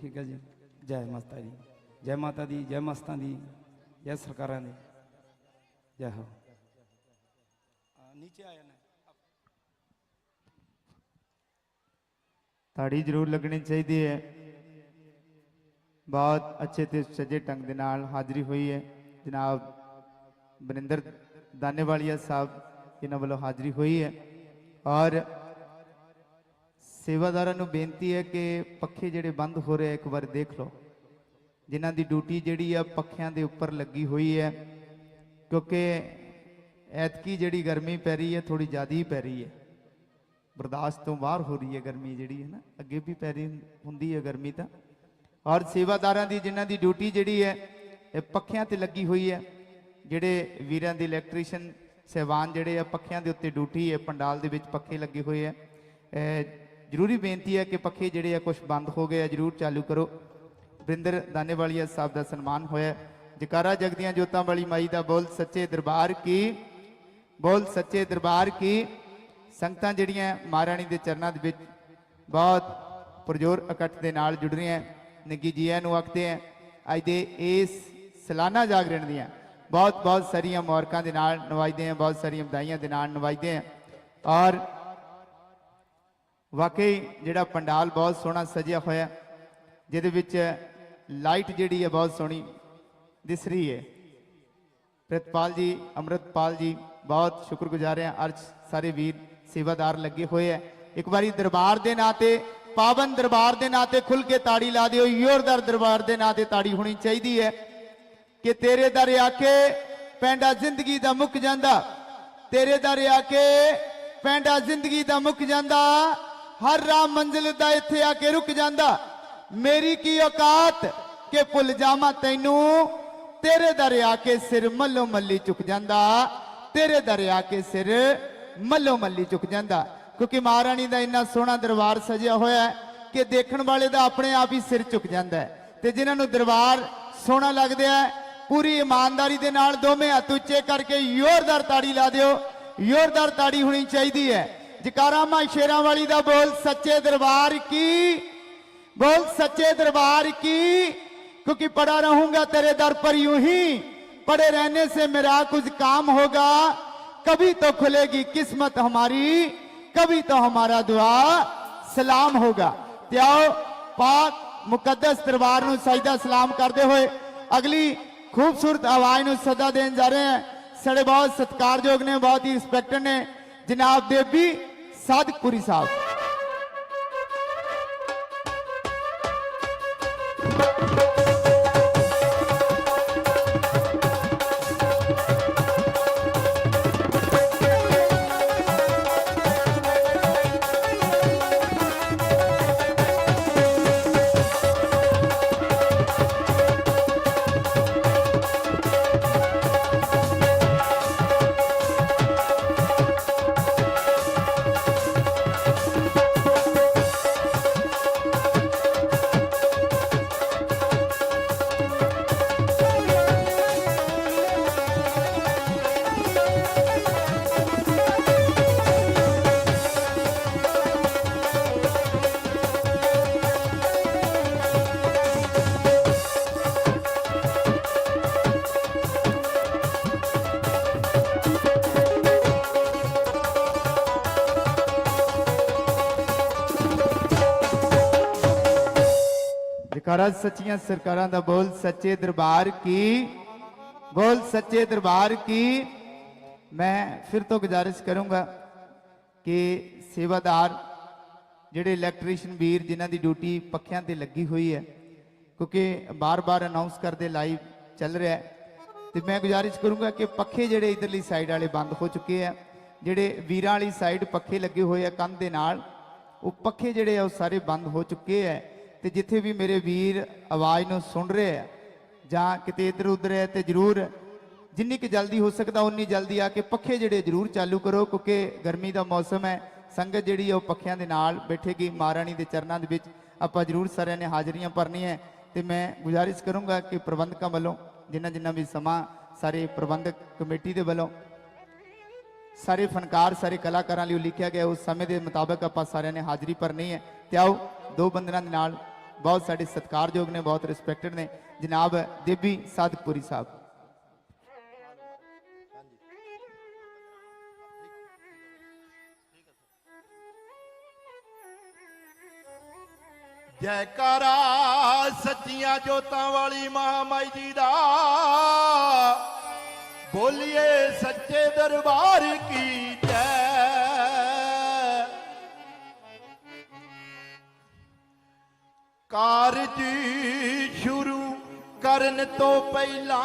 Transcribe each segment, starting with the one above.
ਠੀਕ ਹੈ ਜੀ। ਜੈ ਮਾਤਾ ਦੀ। ਜੈ ਮਾਤਾ ਦੀ ਜੈ ਮਸਤਾਂ ਦੀ ਜੈ ਸਰਕਾਰਾਂ ਦੀ। ਜੈ ਹੋ। ਨੀਚੇ ਆਇਆ ਨਾ ਤਾੜੀ ਜ਼ਰੂਰ ਲੱਗਣੀ ਚਾਹੀਦੀ ਹੈ। ਬਹੁਤ ਅੱਛੇ ਤੇ ਸੱਜੇ ਢੰਗ ਦੇ ਨਾਲ ਹਾਜ਼ਰੀ ਹੋਈ ਹੈ। ਜਨਾਬ ਬਰਿੰਦਰ ਦਾਨੇਵਾਲੀਆ ਸਾਹਿਬ ਇਹਨਾਂ ਵੱਲੋਂ ਹਾਜ਼ਰੀ ਹੋਈ ਹੈ। ਔਰ ਸੇਵਾਦਾਰਾਂ ਨੂੰ ਬੇਨਤੀ ਹੈ ਕਿ ਪੱਖੇ ਜਿਹੜੇ ਬੰਦ ਹੋ ਰਹੇ ਇੱਕ ਵਾਰ ਦੇਖ ਲਓ। ਜਿਨ੍ਹਾਂ ਦੀ ਡਿਊਟੀ ਜਿਹੜੀ ਆ, ਪੱਖਿਆਂ ਦੇ ਉੱਪਰ ਲੱਗੀ ਹੋਈ ਹੈ। ਕਿਉਂਕਿ ਐਤਕੀ ਜਿਹੜੀ ਗਰਮੀ ਪੈ ਰਹੀ ਹੈ ਥੋੜੀ ਜ਼ਿਆਦਾ ਹੀ ਪੈ ਰਹੀ ਹੈ। ਬਰਦਾਸ਼ਤ ਤੋਂ ਬਾਹਰ ਹੋ ਰਹੀ ਹੈ ਗਰਮੀ ਜਿਹੜੀ ਹੈ ਨਾ, ਅੱਗੇ ਵੀ ਪੈ ਰਹੀ ਹੁੰਦੀ ਹੈ ਗਰਮੀ ਤਾਂ। ਔਰ ਸੇਵਾਦਾਰਾਂ ਦੀ, ਜਿਨ੍ਹਾਂ ਦੀ ਡਿਊਟੀ ਜਿਹੜੀ ਹੈ, ਇਹ ਪੱਖਿਆਂ ਤੇ ਲੱਗੀ ਹੋਈ ਹੈ। ਜਿਹੜੇ ਵੀਰਾਂ ਦੇ ਇਲੈਕਟ੍ਰੀਸ਼ੀਅਨ ਸਹਿਬਾਨ ਜਿਹੜੇ ਆ, ਪੱਖਿਆਂ ਦੇ ਉੱਤੇ ਡਿਊਟੀ ਹੈ, ਪੰਡਾਲ ਦੇ ਵਿੱਚ ਪੱਖੇ ਲੱਗੇ ਹੋਏ ਆ ਜ਼ਰੂਰੀ ਬੇਨਤੀ ਹੈ ਕਿ ਪੱਖੇ ਜਿਹੜੇ ਆ ਕੁਝ ਬੰਦ ਹੋ ਗਏ ਆ, ਜ਼ਰੂਰ ਚਾਲੂ ਕਰੋ। ਵਰਿੰਦਰ ਦਾਨੇਵਾਲੀਆ ਸਾਹਿਬ ਦਾ ਸਨਮਾਨ ਹੋਇਆ ਜਕਾਰਾ ਜਗਦੀਆਂ ਜੋਤਾਂ ਵਾਲੀ ਮਾਈ ਦਾ ਬੋਲ ਸੱਚੇ ਦਰਬਾਰ ਕੀ, ਬੋਲ ਸੱਚੇ ਦਰਬਾਰ ਕੀ। ਸੰਗਤਾਂ ਜਿਹੜੀਆਂ ਮਹਾਰਾਣੀ ਦੇ ਚਰਨਾਂ ਦੇ ਵਿੱਚ ਬਹੁਤ ਪੁਰਜੋਰ ਇਕੱਠ ਦੇ ਨਾਲ ਜੁੜ ਰਹੀਆਂ ਨਿੱਗੀ ਜੀਆਂ ਨੂੰ ਆਖਦੇ ਆ ਅੱਜ ਦੇ ਇਸ ਸਲਾਨਾ ਜਾਗਰਣ ਦੀਆਂ ਬਹੁਤ ਬਹੁਤ ਸਾਰੀਆਂ ਮੁਬਾਰਕਾਂ ਦੇ ਨਾਲ ਨਵਾਜਦੇ ਆ ਬਹੁਤ ਸਾਰੀਆਂ ਵਧਾਈਆਂ ਦੇ ਨਾਲ ਨਵਾਜਦੇ ਆ ਔਰ ਵਾਕਈ ਜਿਹੜਾ ਪੰਡਾਲ ਬਹੁਤ ਸੋਹਣਾ ਸਜਿਆ ਹੋਇਆ ਜਿਹਦੇ ਵਿੱਚ ਲਾਈਟ ਜਿਹੜੀ ਹੈ ਬਹੁਤ ਸੋਹਣੀ ਦਿਸ ਰਹੀ ਹੈ। ਪ੍ਰਿਤਪਾਲ ਜੀ, ਅੰਮ੍ਰਿਤਪਾਲ ਜੀ, ਬਹੁਤ ਸ਼ੁਕਰਗੁਜ਼ਾਰ ਹਾਂ ਅਰਜ ਸਾਰੇ ਵੀਰ ਸੇਵਾਦਾਰ ਲੱਗੇ ਹੋਏ ਆ ਇੱਕ ਵਾਰੀ ਦਰਬਾਰ ਦੇ ਨਾਂ ਤੇ, ਪਾਵਨ ਦਰਬਾਰ ਦੇ ਨਾਂ ਤੇ ਖੁੱਲ ਕੇ ਤਾੜੀ ਲਾ ਦਿਓ। ਯੋਰਦਾਰ ਦਰਬਾਰ ਦੇ ਨਾਂ ਤੇ ਤਾੜੀ ਹੋਣੀ ਚਾਹੀਦੀ ਹੈ। ਕਿ ਤੇਰੇ ਦਰ ਆਕੇ ਪੈਂਡਾ ਜ਼ਿੰਦਗੀ ਦਾ ਮੁੱਕ ਜਾਂਦਾ। ਤੇਰੇ ਦਰ ਆਕੇ ਪੈਂਡਾ ਜ਼ਿੰਦਗੀ ਦਾ ਮੁੱਕ ਜਾਂਦਾ। ਹਰ ਰਾਮ ਮੰਜ਼ਿਲ ਦਾ ਇੱਥੇ ਆ ਕੇ ਰੁਕ ਜਾਂਦਾ। ਮੇਰੀ ਕੀ ਔਕਾਤ ਕਿ ਭੁੱਲ ਜਾਵਾਂ ਤੈਨੂੰ? ਤੇਰੇ ਦਰਿਆ ਕੇ ਸਿਰ ਮੱਲੋ ਮੱਲੀ ਚੁੱਕ ਜਾਂਦਾ। ਤੇਰੇ ਦਰਿਆ ਕੇ ਸਿਰ ਮੱਲੋ ਮੱਲੀ ਚੁੱਕ ਜਾਂਦਾ। ਕਿਉਂਕਿ ਮਹਾਰਾਣੀ ਦਾ ਇੰਨਾ ਸੋਹਣਾ ਦਰਬਾਰ ਸਜਿਆ ਹੋਇਆ ਹੈ ਕਿ ਦੇਖਣ ਵਾਲੇ ਦਾ ਆਪਣੇ ਆਪ ਹੀ ਸਿਰ ਚੁੱਕ ਜਾਂਦਾ ਹੈ। ਤੇ ਜਿਨ੍ਹਾਂ ਨੂੰ ਦਰਬਾਰ ਸੋਹਣਾ ਲੱਗਦਾ ਹੈ, ਪੂਰੀ ਇਮਾਨਦਾਰੀ ਦੇ ਨਾਲ ਦੋਵੇਂ ਹੱਥ ਉੱਚੇ ਕਰਕੇ ਜ਼ੋਰਦਾਰ ਤਾੜੀ ਲਾ ਦਿਓ। ਜ਼ੋਰਦਾਰ ਤਾੜੀ ਹੋਣੀ ਚਾਹੀਦੀ ਹੈ। ਜਕਾਰਾ ਮਾ ਸ਼ੇਰਾਂ ਵਾਲੀ ਦਾ ਬੋਲ ਸੱਚੇ ਦਰਬਾਰ ਕੀ बोल सच्चे दरबार की क्योंकि पड़ा रहूंगा तेरे दर पर यूं ही पड़े रहने से मेरा कुछ काम होगा कभी तो खुलेगी किस्मत हमारी कभी तो हमारा दुआ सलाम होगा ਤੇ ਆਓ ਪਾਕ ਮੁਕੱਦਸ ਦਰਬਾਰ ਨੂੰ ਸਜਦਾ ਸਲਾਮ ਕਰਦੇ ਹੋਏ ਅਗਲੀ ਖੂਬਸੂਰਤ ਆਵਾਜ਼ ਨੂੰ ਸਦਾ ਦੇਣ ਜਾ ਰਹੇ ਹਾਂ ਸਾਡੇ ਬਹੁਤ ਸਤਿਕਾਰਯੋਗ ਨੇ ਬਹੁਤ ਹੀ ਰਿਸਪੈਕਟਡ ਨੇ ਜਨਾਬ ਦੇਵੀ ਸਾਦਕਪੁਰੀ ਸਾਹਿਬ। ਜਕਾਰਾ ਸੱਚੀਆਂ ਸਰਕਾਰਾਂ ਦਾ ਬੋਲ ਸੱਚੇ ਦਰਬਾਰ ਕੀ? ਬੋਲ ਸੱਚੇ ਦਰਬਾਰ ਕੀ? ਮੈਂ ਫਿਰ ਤੋਂ ਗੁਜ਼ਾਰਿਸ਼ ਕਰੂੰਗਾ ਕਿ ਸੇਵਾਦਾਰ, ਜਿਹੜੇ ਇਲੈਕਟ੍ਰੀਸ਼ੀਅਨ ਵੀਰ ਜਿਨ੍ਹਾਂ ਦੀ ਡਿਊਟੀ ਪੱਖਿਆਂ ਤੇ ਲੱਗੀ ਹੋਈ ਹੈ, ਕਿਉਂਕਿ ਬਾਰ-ਬਾਰ ਅਨਾਉਂਸ ਕਰਦੇ ਲਾਈਵ ਚੱਲ ਰਿਹਾ ਹੈ, ਤੇ ਮੈਂ ਗੁਜ਼ਾਰਿਸ਼ ਕਰੂੰਗਾ ਕਿ ਪੱਖੇ ਜਿਹੜੇ ਇਧਰਲੀ ਸਾਈਡ ਵਾਲੇ ਬੰਦ ਹੋ ਚੁੱਕੇ ਆ ਜਿਹੜੇ ਵੀਰਾਂ ਵਾਲੀ ਸਾਈਡ ਪੱਖੇ ਲੱਗੇ ਹੋਏ ਆ ਕੰਧ ਦੇ ਨਾਲ, ਉਹ ਪੱਖੇ ਜਿਹੜੇ ਆ ਉਹ ਸਾਰੇ ਬੰਦ ਹੋ ਚੁੱਕੇ ਆ ਤੇ ਜਿੱਥੇ ਵੀ ਮੇਰੇ ਵੀਰ ਆਵਾਜ਼ ਨੂੰ ਸੁਣ ਰਹੇ ਆ, ਜਾਂ ਕਿਤੇ ਇੱਧਰ ਉੱਧਰ ਹੈ ਤੇ ਜਰੂਰ ਜਿੰਨੀ ਕਿ ਜਲਦੀ ਹੋ ਸਕਦਾ ਉਨੀ ਜਲਦੀ ਆ ਕੇ ਪੱਖੇ ਜਿਹੜੇ ਜਰੂਰ ਚਾਲੂ ਕਰੋ, ਕਿਉਂਕਿ ਗਰਮੀ ਦਾ ਮੌਸਮ ਹੈ। ਸੰਗਤ ਜਿਹੜੀ ਹੈ ਉਹ ਪੱਖਿਆਂ ਦੇ ਨਾਲ ਬੈਠੇਗੀ, ਮਹਾਰਾਣੀ ਦੇ ਚਰਨਾਂ ਦੇ ਵਿੱਚ ਆਪਾਂ ਜਰੂਰ ਸਾਰਿਆਂ ਨੇ ਹਾਜ਼ਰੀਆਂ ਭਰਨੀਆਂ ਹੈ। ਤੇ ਮੈਂ ਗੁਜ਼ਾਰਿਸ਼ ਕਰੂੰਗਾ ਕਿ ਪ੍ਰਬੰਧਕਾਂ ਵੱਲੋਂ ਜਿੰਨਾ ਜਿੰਨਾ ਵੀ ਸਮਾਂ ਸਾਰੇ ਪ੍ਰਬੰਧਕ ਕਮੇਟੀ ਦੇ ਵੱਲੋਂ ਸਾਰੇ ਫਨਕਾਰ ਸਾਰੇ ਕਲਾਕਾਰਾਂ ਲਈ ਲਿਖਿਆ ਗਿਆ ਉਸ ਸਮੇਂ ਦੇ ਮੁਤਾਬਕ ਆਪਾਂ ਸਾਰਿਆਂ ਨੇ ਹਾਜ਼ਰੀ ਭਰਨੀ ਹੈ ਤੇ ਆਓ ਦੋ ਬੰਦਨਾਂ ਦੇ ਨਾਲ ਬਹੁਤ ਸਾਡੇ ਸਤਿਕਾਰਯੋਗ ਨੇ ਬਹੁਤ ਰਿਸਪੈਕਟਡ ਨੇ ਜਨਾਬ ਦੇਬੀ ਸਾਦਕਪੁਰੀ ਸਾਹਿਬ ਜੈਕਾਰਾ ਸੱਚੀਆਂ ਜੋਤਾਂ ਵਾਲੀ ਮਹਾਮਾਈ ਜੀ ਦਾ ਬੋਲੀਏ ਸੱਚੇ ਦਰਬਾਰ ਕੀ ਜੈ। ਕਾਰਜ ਸ਼ੁਰੂ ਕਰਨ ਤੋਂ ਪਹਿਲਾਂ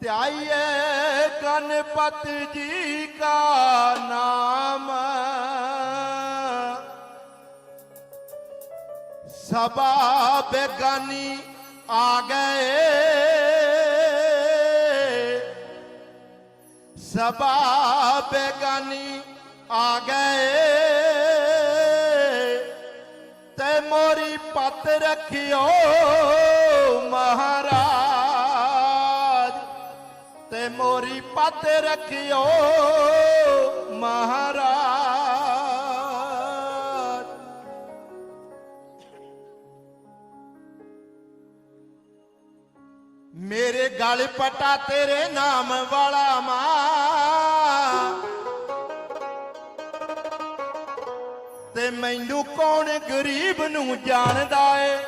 ਧਿਆਈਏ ਗਣਪਤ ਜੀ ਕਾ ਨਾਮ। ਸਭਾ ਬੇਗਾਨੀ ਆ ਗਏ। ਸਭਾ ਬੇਗਾਨੀ ਆ ਗਏ। ਤੇ ਮੋਰੀ ਪੱਤ ਰੱਖਿਓ ਮਹਾਰਾਜ। ਤੇ ਮੋਰੀ ਪੱਤ ਰੱਖਿਓ ਗਲ ਪਟਾ ਤੇਰੇ ਨਾਮ ਵਾਲਾ ਮਾਂ। ਤੇ ਮੈਨੂੰ ਕੌਣ ਗਰੀਬ ਨੂੰ ਜਾਣਦਾ ਏ?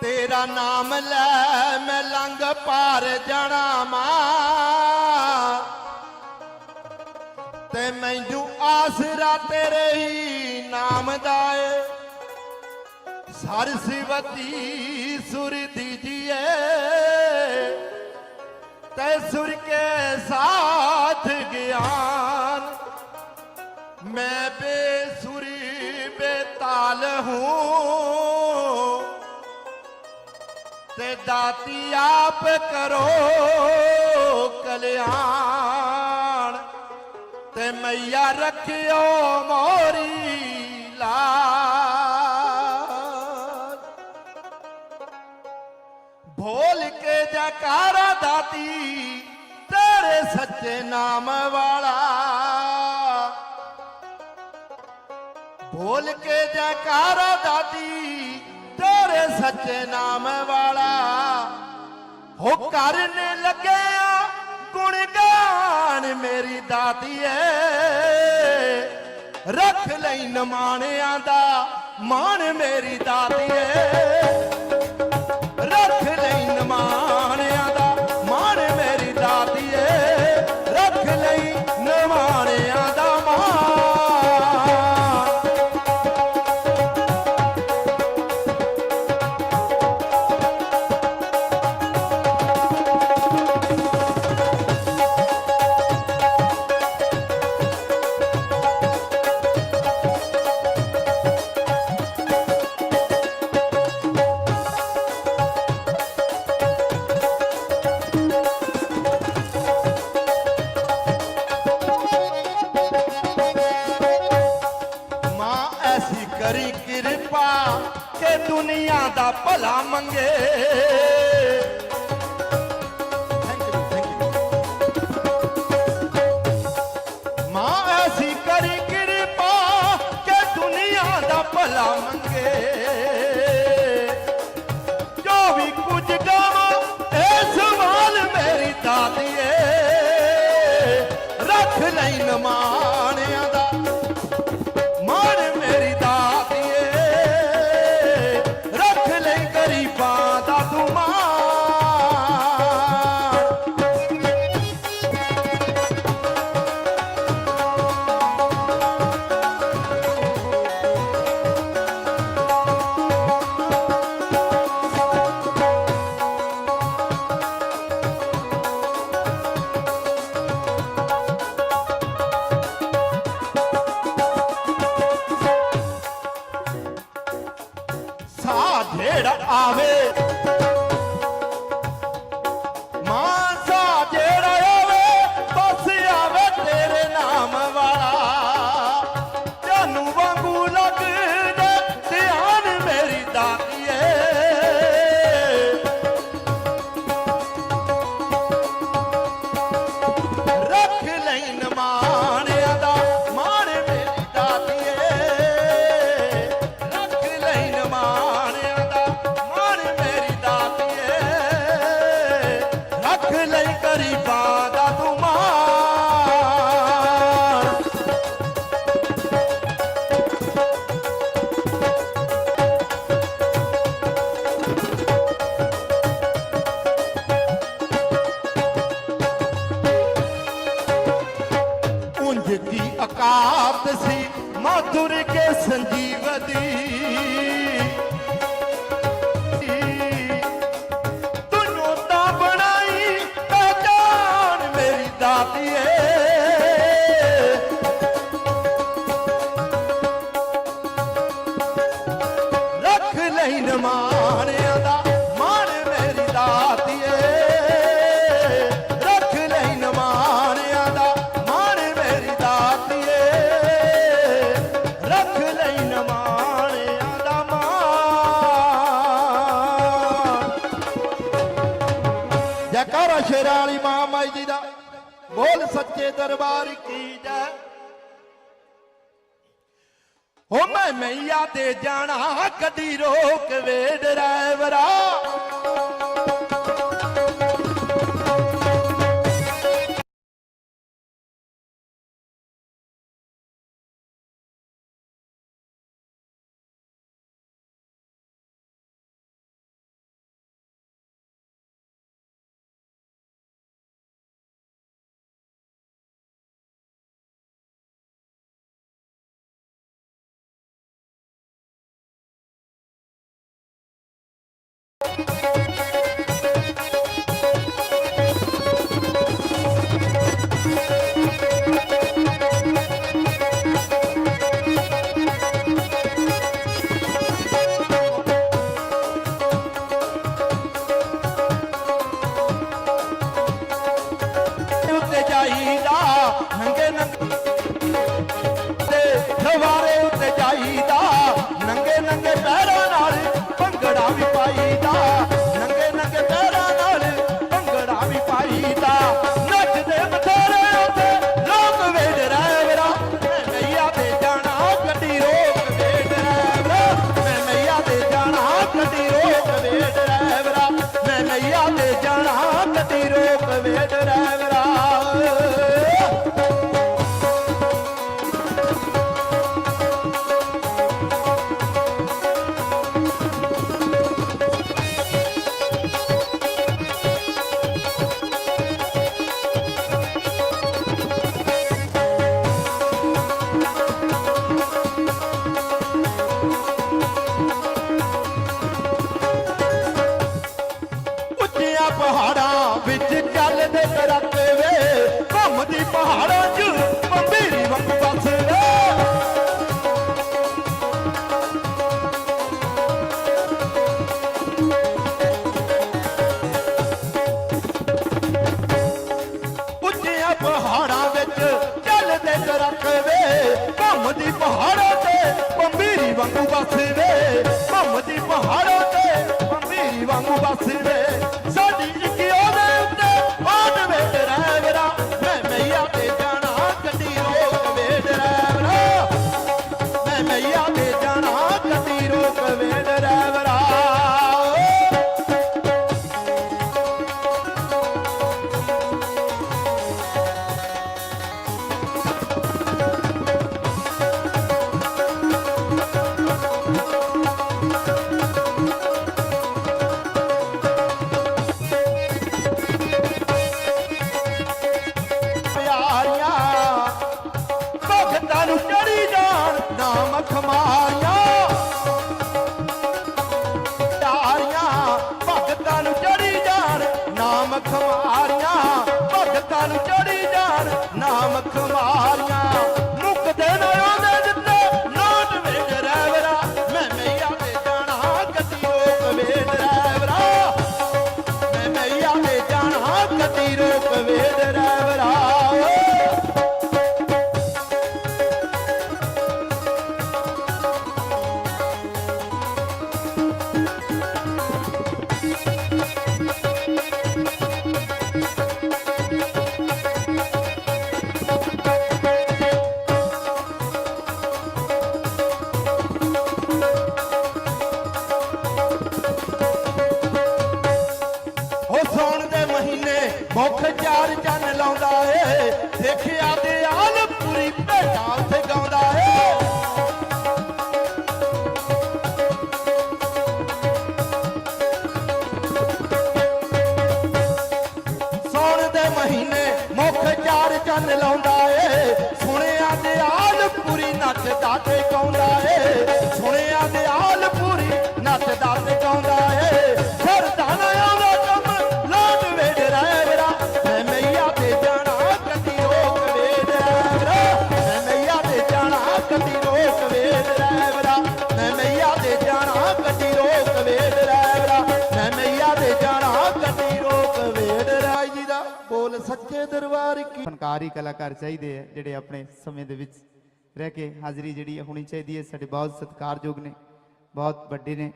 ਤੇਰਾ ਨਾਮ ਲੈ ਮੈਂ ਲੰਘ ਪਾਰ ਜਾਣਾ ਮਾਂ। ਤੇ ਮੈਨੂੰ ਆਸਰਾ ਤੇਰੇ ਹੀ ਨਾਮ ਦਾ ਏ। ਸਰਸਵਤੀ ਸੁਰ ਦੀ ਦੀਜੀਏ, ਤੈ ਸੁਰ ਕੇ ਸਾਥ ਗਿਆਨ। ਮੈਂ ਬੇਸੁਰੀ ਬੇਤਾਲ ਹੂੰ, ਤੇ ਦਾਤੀ ਆਪ ਕਰੋ ਕਲਿਆਣ। ਤੇ ਮਈਆ ਰੱਖਿਓ ਮੋਰੀ ਲਾ ਜੈਕਾਰਾ ਦਾਤੀ, ਤੇਰੇ ਸੱਚੇ ਨਾਮ ਵਾਲਾ। ਬੋਲ ਕੇ ਜੈਕਾਰਾ ਦਾਤੀ, ਤੇਰੇ ਸੱਚੇ ਨਾਮ ਵਾਲਾ। ਹੋ ਕਰਨ ਲੱਗਿਆ ਗੁਣ ਗਾਨ ਮੇਰੀ ਦਾਤੀ ਏ ਰੱਖ ਲਈ ਨਮਾਣਿਆਂ ਦਾ ਮਾਣ ਮੇਰੀ ਦਾਤੀ ਏ ਰੱਖ ਲਈ ਨਮਾਣ ਕਰੀ ਕਿਰਪਾ ਕਿ ਦੁਨੀਆ ਦਾ ਭਲਾ ਮੰਗੇ। ਮਾਂ ਐਸੀ ਕਰੀ ਕਿਰਪਾ ਕਿ ਦੁਨੀਆ ਦਾ ਭਲਾ ਮੰਗੇ। ਜੋ ਵੀ ਕੁਝ ਗਾਵਾਂ ਇਹ ਸਵਾਲ ਮੇਰੀ ਦਾਦੀਏ ਰੱਖ ਲਈ ਨਮਾਨ ਸਾਹ ਜਿਹੜਾ ਰੱਖ ਲਈ ਗਰੀਬਾ ਰੱਖ ਲਈ ਨਮਾ ਸਾਚੇ ਦਰਬਾਰ ਕੀ ਜੈ? ਹੋ ਮੈਂ ਮਈਆ ਤੇ ਜਾਣਾ ਗੱਡੀ ਰੋਕ ਵੇ ਡਰਾਈਵਰਾ pour battre ગતિ રૂપ વેદ રાવરા Khi ਡਰਾਈਵਰਾ ਕਲਾਕਾਰ ਚਾਹੀਦੇ ਆ, ਜਿਹੜੇ ਆਪਣੇ ਸਮੇਂ ਦੇ ਵਿੱਚ ਰਹਿ ਕੇ ਹਾਜ਼ਰੀ ਜਿਹੜੀ ਹੋਣੀ ਚਾਹੀਦੀ ਹੈ, ਸਾਡੇ ਬਹੁਤ ਸਤਿਕਾਰਯੋਗ ਨੇ, ਬਹੁਤ ਵੱਡੇ ਨੇ।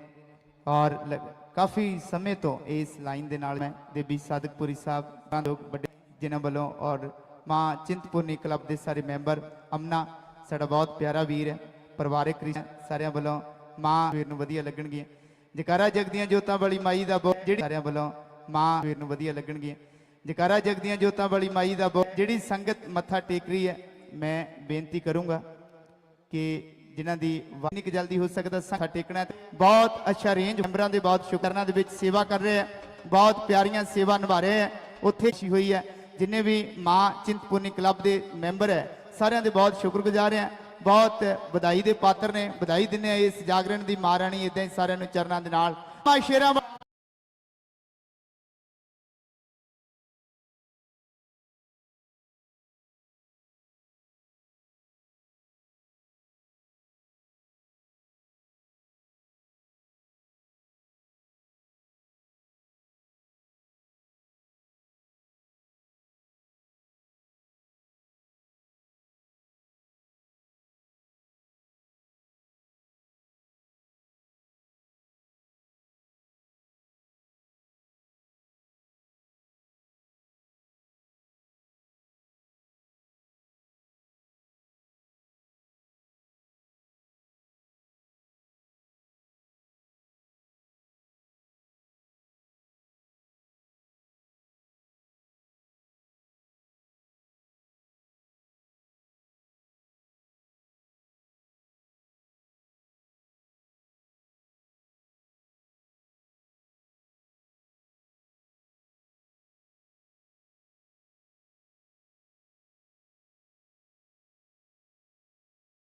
ਔਰ ਕਾਫੀ ਸਮੇਂ ਤੋਂ ਇਸ ਲਾਈਨ ਦੇ ਨਾਲ ਮੈਂ ਦੇਬੀ ਸਾਦਕਪੁਰੀ ਸਾਹਿਬ ਲੋਕ ਵੱਡੇ ਜਿਨ੍ਹਾਂ ਵੱਲੋਂ ਔਰ ਮਾਂ ਚਿੰਤਪੁਰਨੀ ਕਲੱਬ ਦੇ ਸਾਰੇ ਮੈਂਬਰ, ਅਮਨਾ, ਸਾਡਾ ਬਹੁਤ ਪਿਆਰਾ ਵੀਰ ਹੈ। ਪਰਿਵਾਰਕ ਸਾਰਿਆਂ ਵੱਲੋਂ ਮਾਂ ਵੀਰ ਨੂੰ ਵਧੀਆ ਲੱਗਣਗੀਆਂ। ਜਕਾਰਾ ਜਗਦੀਆਂ ਜੋਤਾਂ ਵਾਲੀ ਮਾਈ ਦਾ ਬਹੁਤ ਜਿਹੜੀ ਸਾਰਿਆਂ ਵੱਲੋਂ ਮਾਂ ਵੀਰ ਨੂੰ ਵਧੀਆ ਲੱਗਣਗੀਆਂ। ਜਕਾਰਾ ਜਗਦੀਆਂ ਜੋਤਾਂ ਵਾਲੀ ਮਾਈ ਦਾ ਬਹੁਤ ਜਿਹੜੀ ਸੰਗਤ ਮੱਥਾ ਟੇਕ ਰਹੀ ਹੈ, ਮੈਂ ਬੇਨਤੀ ਕਰੂੰਗਾ ਕਿ ਜਿਨ੍ਹਾਂ ਦੀ ਵਾਨੀ ਕਿ ਜਲਦੀ ਹੋ ਸਕਦਾ ਮੱਥਾ ਟੇਕਣਾ ਬਹੁਤ ਅੱਛਾ ਰੇਂਜ ਮੈਂਬਰਾਂ ਦੇ ਬਹੁਤ ਸ਼ੁਕਰਨਾ ਦੇ ਵਿੱਚ ਸੇਵਾ ਕਰ ਰਹੇ ਹੈ, ਬਹੁਤ ਪਿਆਰੀਆਂ ਸੇਵਾ ਨਿਭਾ ਰਹੇ ਹੈ, ਉੱਥੇ ਛੀ ਹੋਈ ਹੈ। ਜਿੰਨੇ ਵੀ ਮਾਂ ਚਿੰਤਪੁਰਨੀ ਕਲੱਬ ਦੇ ਮੈਂਬਰ ਹੈ, ਸਾਰਿਆਂ ਦੇ ਬਹੁਤ ਸ਼ੁਕਰਗੁਜ਼ਾਰ ਹਾਂ। ਬਹੁਤ ਵਧਾਈ ਦੇ ਪਾਤਰ ਨੇ, ਵਧਾਈ ਦਿੰਦੇ ਆ ਇਸ ਜਾਗਰਣ ਦੀ ਮਹਾਰਾਣੀ ਇਦਾਂ ਹੀ ਸਾਰਿਆਂ ਨੂੰ ਚਰਨਾਂ ਦੇ ਨਾਲ। ਮਾ ਸ਼ੇਰਾਂ